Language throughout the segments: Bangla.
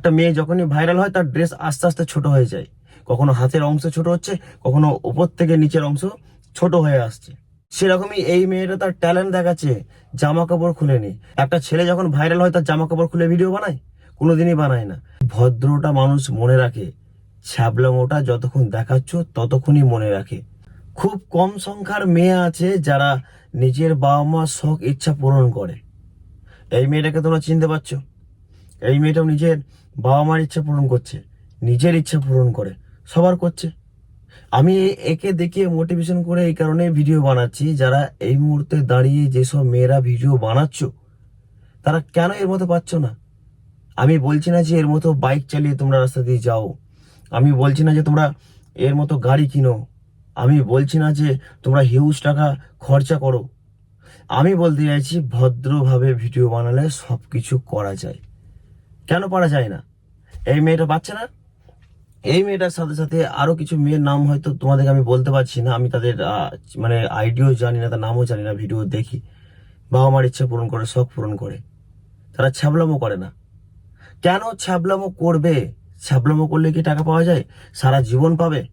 একটা মেয়ে যখনই ভাইরাল হয়, তার ড্রেস আস্তে আস্তে ছোট হয়ে যায়। কখনো হাতের অংশ ছোট হচ্ছে, কখনো উপর থেকে নিচের অংশ ছোট হয়ে আসছে। সেরকমই এই মেয়েটা তার ট্যালেন্ট দেখাচ্ছে জামা কাপড় খুলেনি একটা ছেলে যখন ভাইরাল হয়, তার জামা কাপড় খুলে ভিডিও বানায়? কোনোদিনই বানায় না। ভদ্রটা মানুষ মনে রাখে, ছ্যাবলামোটা যতক্ষণ দেখাচ্ছ, ততক্ষণই মনে রাখে। খুব কম সংখ্যার মেয়ে আছে যারা নিজের বাবা মার শখ, ইচ্ছা পূরণ করে। এই মেয়েটাকে তোমরা চিনতে পারছ? এই মেয়েটাও নিজের বাবা মার ইচ্ছা পূরণ করছে, নিজের ইচ্ছা পূরণ করে, সবার করছে। আমি একে দেখিয়ে মোটিভেশন করে এই কারণে ভিডিও বানাচ্ছি, যারা এই মুহূর্তে দাঁড়িয়ে যেসব মেয়েরা ভিডিও বানাচ্ছ, তারা কেন এর মতো পাচ্ছ না? আমি বলছি না যে এর মতো বাইক চালিয়ে তোমরা রাস্তা দিয়ে যাও। আমি বলছি না যে তোমরা এর মতো গাড়ি কিনো। আমি বলছি না যে তোমরা হিউজ টাকা খরচা করো। আমি বলতে চাইছি, ভদ্রভাবে ভিডিও বানালে সব কিছু করা যায়। কেন পারা যায় না? এই মেয়েটা পাচ্ছে না? এই মেয়েটার সাথে সাথে আরও কিছু মেয়ের নাম হয়তো তোমাদেরকে আমি বলতে পারছি না। আমি তাদের মানে আইডিও জানি না, তার নামও জানি না, ভিডিও দেখি। বাবা মার ইচ্ছে পূরণ করে, শখ পূরণ করে। তারা ছ্যাবলামো করে না। কেন ছ্যাবলামো করবে? ছ্যাবলামো করলে কি টাকা পাওয়া যায়? সারা জীবন পাবে?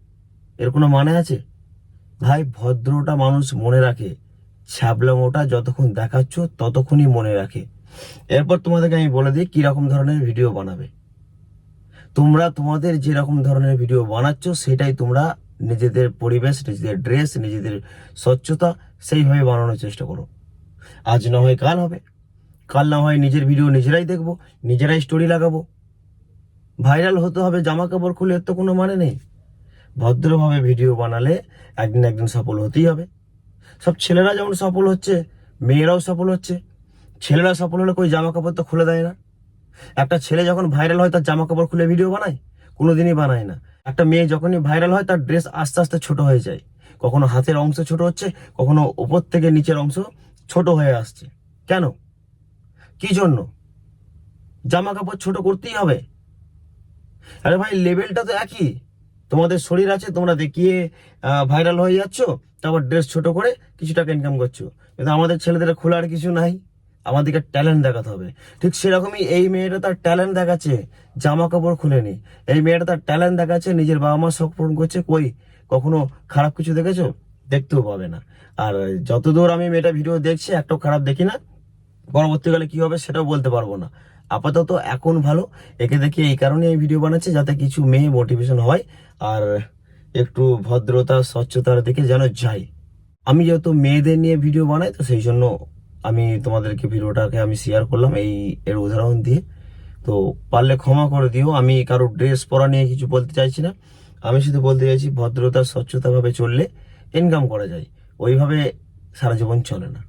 এর কোনো মানে আছে? ভাই, ভদ্রটা মানুষ মনে রাখে। ছ্যাবলামোটা যতক্ষণ দেখাচ্ছ, ততক্ষণই মনে রাখে। এরপর তোমাদেরকে আমি বলে দিই কীরকম ধরনের ভিডিও বানাবে। তোমরা তোমাদের যেরকম ধরনের ভিডিও বানাচ্ছ, সেটাই তোমরা নিজেদের পরিবেশ, নিজেদের ড্রেস, নিজেদের স্বচ্ছতা সেইভাবে বানানোর চেষ্টা করো। আজ না হয় কাল হবে। কাল না হয় নিজের ভিডিও নিজেরাই দেখব, নিজেরাই স্টোরি লাগাবো। ভাইরাল হতে হবে জামা কাপড় খুলে এর তো কোনো মানে নেই। ভদ্রভাবে ভিডিও বানালে একদিন একদিন সফল হতেই হবে। সব ছেলেরা যেমন সফল হচ্ছে, মেয়েরাও সফল হচ্ছে। ছেলেরা সফল হলে কই জামা কাপড় তো খুলে দেয় না। একটা ছেলে যখন ভাইরাল হয়, তার জামা কাপড় খুলে ভিডিও বানায়? কোনোদিনই বানায় না। একটা মেয়ে যখনই ভাইরাল হয়, তার ড্রেস আস্তে আস্তে ছোট হয়ে যায়। কখনো হাতের অংশ ছোট হচ্ছে, কখনো উপর থেকে নিচের অংশ ছোট হয়ে আসছে। কেন? কি জন্য? জামা কাপড় ছোট করতেই হবে। আরে ভাই লেভেলটা তো একই। তোমাদের শরীর আছে, তোমরা দেখিয়ে ভাইরাল হয়ে যাচ্ছ, তারপর ড্রেস ছোট করে কিছু টাকা ইনকাম করছ। কিন্তু আমাদের ছেলেদের খোলার কিছু নাই। আমাদেরকে ট্যালেন্ট দেখাতে হবে। ঠিক সেরকমই এই মেয়েটা তার ট্যালেন্ট দেখাচ্ছে জামা কাপড় খুলেনি। এই মেয়েটা তার ট্যালেন্ট দেখাচ্ছে, নিজের বাবা মা শখ পূরণ করছে, কই, কখনো খারাপ কিছু দেখেছ? দেখতেও পাবে না। আর যতদূর আমি মেয়েটা ভিডিও দেখছি, একটাও খারাপ দেখি না। পরবর্তীকালে কি হবে সেটাও বলতে পারব না। আপাতত এখন ভালো। একে দেখে এই কারণে এই ভিডিও বানাচ্ছি, যাতে কিছু মেয়ে মোটিভেশন হয় আর একটু ভদ্রতা, স্বচ্ছতার দিকে যেন যাই আমি যেহেতু মেয়েদের নিয়ে ভিডিও বানাই, তো সেই জন্য আমি তোমাদেরকে ভিডিওটাকে আমি শেয়ার করলাম এই, এর উদাহরণ দিয়ে। তো পারলে ক্ষমা করে দিও, আমি কারও ড্রেস পরা নিয়ে কিছু বলতে চাইছি না। আমি শুধু বলতে চাইছি, ভদ্রতা স্বচ্ছতাভাবে চললে ইনকাম করা যায়। ওইভাবে সারা জীবন চলে না।